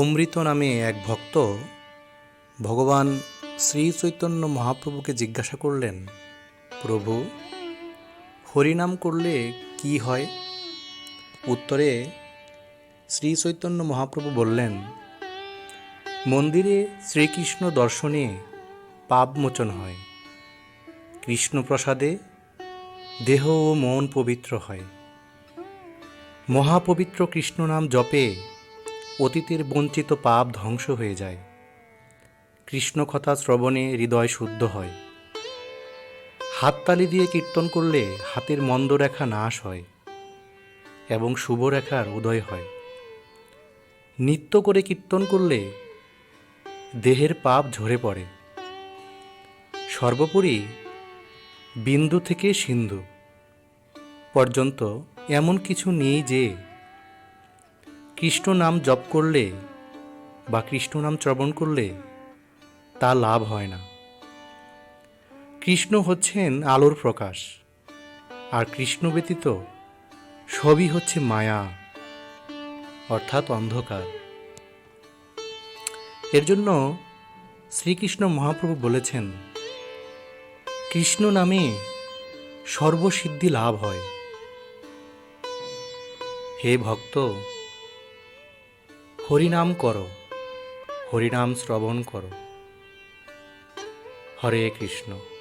অমৃত নামে এক ভক্ত ভগবান শ্রী চৈতন্য মহাপ্রভুকে জিজ্ঞাসা করলেন, প্রভু, হরিনাম করলে কি হয়? উত্তরে শ্রী চৈতন্য মহাপ্রভু বললেন, মন্দিরে শ্রীকৃষ্ণ দর্শনে পাপমোচন হয়, কৃষ্ণপ্রসাদে দেহ ও মন পবিত্র হয়। মহাপবিত্র কৃষ্ণ নাম জপে অতীতের বঞ্চিত পাপ ধ্বংস হয়ে যায়। কৃষ্ণ কথা শ্রবণে হৃদয় শুদ্ধ হয়। হাততালি দিয়ে কীর্তন করলে হাতের মন্দ রেখা নাশ হয় এবং শুভ রেখার উদয় হয়। নিত্য করে কীর্তন করলে দেহের পাপ ঝরে পড়ে। সর্বোপরি বিন্দু থেকে সিন্ধু। পর্যন্ত এমন কিছু নেই যে কৃষ্ণ নাম জপ করলে বা কৃষ্ণ নাম শ্রবণ করলে তা লাভ হয় না। কৃষ্ণ হচ্ছেন আলোর প্রকাশ, আর কৃষ্ণ ব্যতীত সবই হচ্ছে মায়া, অর্থাৎ অন্ধকার। এর জন্য শ্রীকৃষ্ণ মহাপ্রভু বলেছেন, কৃষ্ণ নামে সর্বসিদ্ধি লাভ হয়। হে ভক্ত হরিনাম করো হরিনাম শ্রবণ করো। হরে কৃষ্ণ।